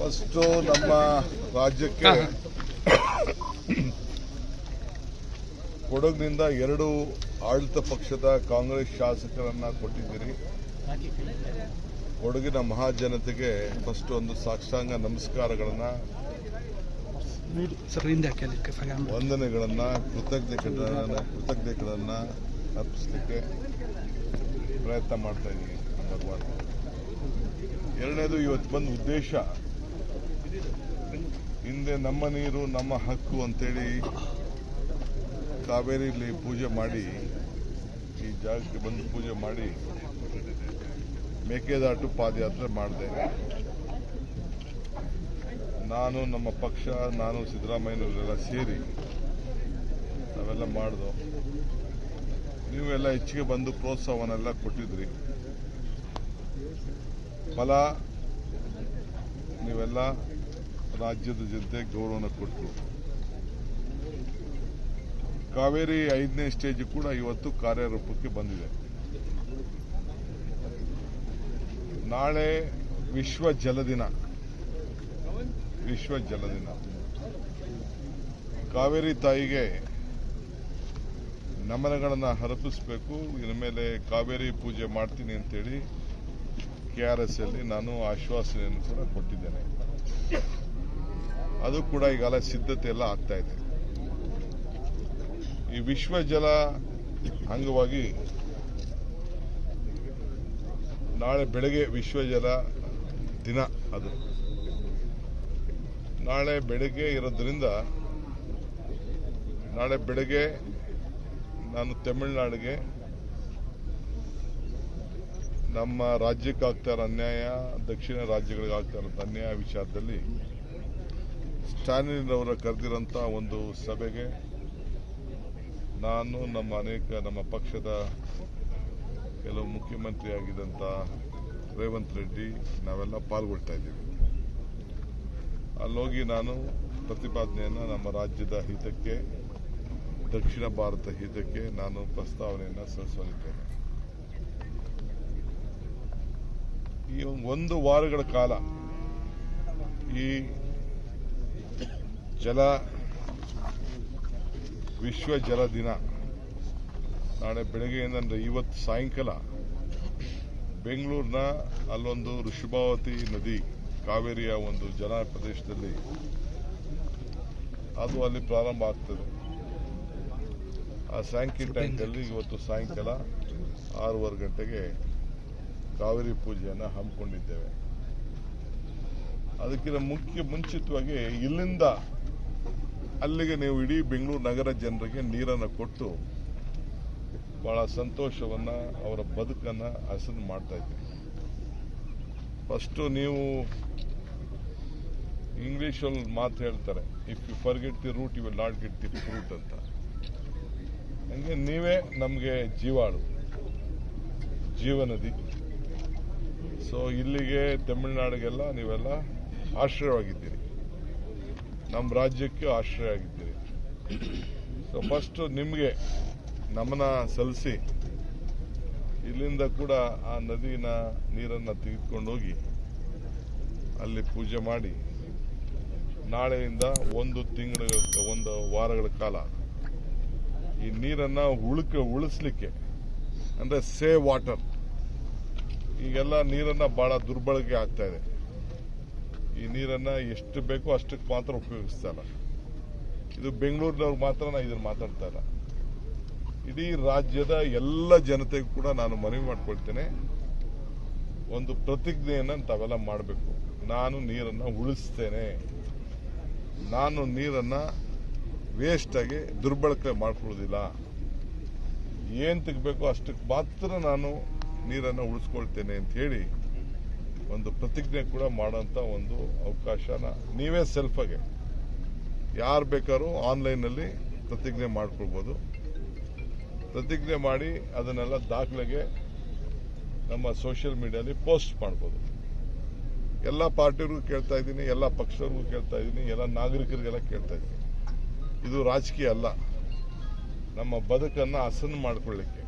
First ನಮ್ಮ ರಾಜ್ಯಕ್ಕೆ ಕೊಡಗಿನಿಂದ ಎರಡು ಆಡಳಿತ ಪಕ್ಷದ ಕಾಂಗ್ರೆಸ್ ಶಾಸಕರನ್ನ ಕೊಟ್ಟಿದ್ದೀರಿ. ಕೊಡಗಿನ ಮಹಾಜನತೆಗೆ ಫಸ್ಟ್ ಒಂದು ಸಾಕ್ಷಾಂಗ ನಮಸ್ಕಾರಗಳನ್ನ ವಂದನೆಗಳನ್ನ ಕೃತಜ್ಞತೆಗಳನ್ನ ಕೃತಜ್ಞತೆಗಳನ್ನ ಅರ್ಪಿಸಲಿಕ್ಕೆ ಪ್ರಯತ್ನ ಮಾಡ್ತಾ ಇದ್ದೀನಿ ಭಗವಾನ್ ಎರಡನೇದು ಇವತ್ತು ಬಂದ ಉದ್ದೇಶ ಹಿಂದೆ ನಮ್ಮ ನೀರು, ನಮ್ಮ ಹಕ್ಕು ಅಂತೇಳಿ ಕಾವೇರಿಲಿ ಪೂಜೆ ಮಾಡಿ, ಈ ಜಾಗಕ್ಕೆ ಬಂದು ಪೂಜೆ ಮಾಡಿ ಮೇಕೆದಾಟು ಪಾದಯಾತ್ರೆ ಮಾಡಿದೆ. ನಾನು, ನಮ್ಮ ಪಕ್ಷ, ನಾನು, ಸಿದ್ದರಾಮಯ್ಯನವರೆಲ್ಲ ಸೇರಿ ನಾವೆಲ್ಲ ಮಾಡ್ದು, ನೀವೆಲ್ಲ ಹೆಚ್ಚಿಗೆ ಬಂದು ಪ್ರೋತ್ಸಾಹವನ್ನೆಲ್ಲ ಕೊಟ್ಟಿದ್ರಿ. ಫಲ ನೀವೆಲ್ಲ ರಾಜ್ಯದ ಜನತೆ ಗೌರವನ ಕೊಟ್ಟರು ಕಾವೇರಿ ಐದನೇ ಸ್ಟೇಜ್ ಕೂಡ ಇವತ್ತು ಕಾರ್ಯರೂಪಕ್ಕೆ ಬಂದಿದೆ. ನಾಳೆ ವಿಶ್ವ ಜಲದಿನ ವಿಶ್ವ ಜಲದಿನ ಕಾವೇರಿ ತಾಯಿಗೆ ನಮನಗಳನ್ನು ಹರಪಿಸಬೇಕು ಇನ್ನು ಮೇಲೆ ಕಾವೇರಿ ಪೂಜೆ ಮಾಡ್ತೀನಿ ಅಂತೇಳಿ ಕೆ ಆರ್ ಎಸ್ ಅಲ್ಲಿ ನಾನು ಆಶ್ವಾಸನೆಯನ್ನು ಕೂಡ ಕೊಟ್ಟಿದ್ದೇನೆ. ಅದು ಕೂಡ ಈಗಾಗಲೇ ಸಿದ್ಧತೆ ಎಲ್ಲ ಆಗ್ತಾ ಇದೆ. ಈ ವಿಶ್ವ ಜಲ ಅಂಗವಾಗಿ ನಾಳೆ ಬೆಳಗ್ಗೆ ವಿಶ್ವ ಜಲ ದಿನ ಅದು. ನಾಳೆ ಬೆಳಗ್ಗೆ ಇರೋದ್ರಿಂದ ನಾಳೆ ಬೆಳಗ್ಗೆ ನಾನು ತಮಿಳುನಾಡಿಗೆ ನಮ್ಮ ರಾಜ್ಯಕ್ಕೆ ಆಗ್ತಾ ಇರೋ ಅನ್ಯಾಯ, ದಕ್ಷಿಣ ರಾಜ್ಯಗಳಿಗಾಗ್ತಾ ಇರೋ ಅನ್ಯಾಯ ವಿಚಾರದಲ್ಲಿ ಸ್ಟಾಲಿನ್ ಅವರ ಕರೆದಿರೋಂಥ ಒಂದು ಸಭೆಗೆ ನಾನು ನಮ್ಮ ಅನೇಕ, ನಮ್ಮ ಪಕ್ಷದ ಕೆಲವು ಮುಖ್ಯಮಂತ್ರಿ ಆಗಿದ್ದಂಥ ರೇವಂತ್ ರೆಡ್ಡಿ ನಾವೆಲ್ಲ ಪಾಲ್ಗೊಳ್ತಾ ಇದ್ದೀವಿ. ಅಲ್ಲೋಗಿ ನಾನು ಪ್ರತಿಪಾದನೆಯನ್ನು ನಮ್ಮ ರಾಜ್ಯದ ಹಿತಕ್ಕೆ, ದಕ್ಷಿಣ ಭಾರತ ಹಿತಕ್ಕೆ ನಾನು ಪ್ರಸ್ತಾವನೆಯನ್ನು ಸಲ್ಲಿಸಲಿದ್ದೇನೆ. ಈ ಒಂದು ವಾರಗಳ ಕಾಲ ಈ ಜಲ, ವಿಶ್ವ ಜಲ ದಿನ. ನಾಳೆ ಬೆಳಗ್ಗೆಯಿಂದ ಅಂದರೆ ಇವತ್ತು ಸಾಯಂಕಾಲ ಬೆಂಗಳೂರಿನ ಅಲ್ಲೊಂದು ಋಷಭಾವತಿ ನದಿ, ಕಾವೇರಿಯ ಒಂದು ಜಲ ಪ್ರದೇಶದಲ್ಲಿ ಅದು ಅಲ್ಲಿ ಪ್ರಾರಂಭ ಆಗ್ತದೆ. ಆ ಸ್ಯಾಂಕಿ ಟ್ಯಾಂಕಲ್ಲಿ ಇವತ್ತು ಸಾಯಂಕಾಲ ಆರೂವರೆ ಗಂಟೆಗೆ ಕಾವೇರಿ ಪೂಜೆಯನ್ನು ಹಮ್ಮಿಕೊಂಡಿದ್ದೇವೆ. ಅದಕ್ಕಿಂತ ಮುಖ್ಯ ಮುಂಚಿತವಾಗಿ ಇಲ್ಲಿಂದ ಅಲ್ಲಿಗೆ ನೀವು ಇಡೀ ಬೆಂಗಳೂರು ನಗರ ಜನರಿಗೆ ನೀರನ್ನು ಕೊಟ್ಟು ಬಹಳ ಸಂತೋಷವನ್ನ, ಅವರ ಬದುಕನ್ನ ಹಸನು ಮಾಡ್ತಾ ಇದ್ದೀವಿ ಫಸ್ಟು ನೀವು ಇಂಗ್ಲೀಷಲ್ಲಿ ಮಾತು ಹೇಳ್ತಾರೆ if you forget the root you will not get the fruit ಅಂತ. ಹಂಗೆ ನೀವೇ ನಮಗೆ ಜೀವಾಳು, ಜೀವನದಿ. ಸೊ ಇಲ್ಲಿಗೆ ತಮಿಳುನಾಡಿಗೆಲ್ಲ ನೀವೆಲ್ಲ ಆಶ್ರಯವಾಗಿದ್ದೀರಿ. ನಮ್ಮ ರಾಜ್ಯಕ್ಕೆ ಆಶ್ರಯ ಆಗಿದ್ದೀರಿ. ಸೊ ಫಸ್ಟ್ ನಿಮಗೆ ನಮನ ಸಲ್ಲಿಸಿ, ಇಲ್ಲಿಂದ ಕೂಡ ಆ ನದಿನ ನೀರನ್ನು ತೆಗೆದುಕೊಂಡು ಹೋಗಿ ಅಲ್ಲಿ ಪೂಜೆ ಮಾಡಿ, ನಾಳೆಯಿಂದ ಒಂದು ತಿಂಗಳ, ಒಂದು ವಾರಗಳ ಕಾಲ ಈ ನೀರನ್ನ ಉಳುಕ, ಉಳಿಸ್ಲಿಕ್ಕೆ, ಅಂದ್ರೆ ಸೇವ್ ವಾಟರ್. ಈಗೆಲ್ಲ ನೀರನ್ನ ಬಹಳ ದುರ್ಬಳಕೆ ಆಗ್ತಾ ಇದೆ. ಈ ನೀರನ್ನ ಎಷ್ಟು ಬೇಕೋ ಅಷ್ಟಕ್ಕೆ ಮಾತ್ರ ಉಪಯೋಗಿಸ್ತಾ ಇಲ್ಲ. ಇದು ಬೆಂಗಳೂರಿನವ್ರು ಮಾತ್ರ ನಾ ಇದನ್ನ ಮಾತಾಡ್ತಾ ಇಲ್ಲ. ಇಡೀ ರಾಜ್ಯದ ಎಲ್ಲ ಜನತೆಗೂ ಕೂಡ ನಾನು ಮನವಿ ಮಾಡ್ಕೊಳ್ತೇನೆ. ಒಂದು ಪ್ರತಿಜ್ಞೆಯನ್ನು ತಾವೆಲ್ಲ ಮಾಡಬೇಕು. ನಾನು ನೀರನ್ನ ಉಳಿಸ್ತೇನೆ. ನಾನು ನೀರನ್ನ ವೇಸ್ಟ್ ಆಗಿ ದುರ್ಬಳಕೆ ಮಾಡ್ಕೊಳ್ಳೋದಿಲ್ಲ. ಏನ್ ಬೇಕೋ ಅಷ್ಟಕ್ಕೆ ಮಾತ್ರ ನಾನು ನೀರನ್ನು ಉಳಿಸ್ಕೊಳ್ತೇನೆ ಅಂತ ಹೇಳಿ ಒಂದು ಪ್ರತಿಜ್ಞೆ ಕೂಡ ಮಾಡೋಂಥ ಒಂದು ಅವಕಾಶನ ನೀವೇ ಸೆಲ್ಫಾಗೆ ಯಾರು ಬೇಕಾದ್ರೂ ಆನ್ಲೈನಲ್ಲಿ ಪ್ರತಿಜ್ಞೆ ಮಾಡ್ಕೊಳ್ಬೋದು. ಪ್ರತಿಜ್ಞೆ ಮಾಡಿ ಅದನ್ನೆಲ್ಲ ದಾಖಲೆಗೆ ನಮ್ಮ ಸೋಷಿಯಲ್ ಮೀಡಿಯಾಲಿ ಪೋಸ್ಟ್ ಮಾಡ್ಬೋದು. ಎಲ್ಲ ಪಾರ್ಟಿಗೂ ಕೇಳ್ತಾ ಇದ್ದೀನಿ, ಎಲ್ಲ ಪಕ್ಷವ್ರಿಗೂ ಕೇಳ್ತಾ ಇದ್ದೀನಿ, ಎಲ್ಲ ನಾಗರಿಕರಿಗೆಲ್ಲ ಕೇಳ್ತಾ ಇದ್ದೀನಿ. ಇದು ರಾಜಕೀಯ ಅಲ್ಲ. ನಮ್ಮ ಬದುಕನ್ನು ಹಸನ್ ಮಾಡ್ಕೊಳ್ಳಿಕ್ಕೆ.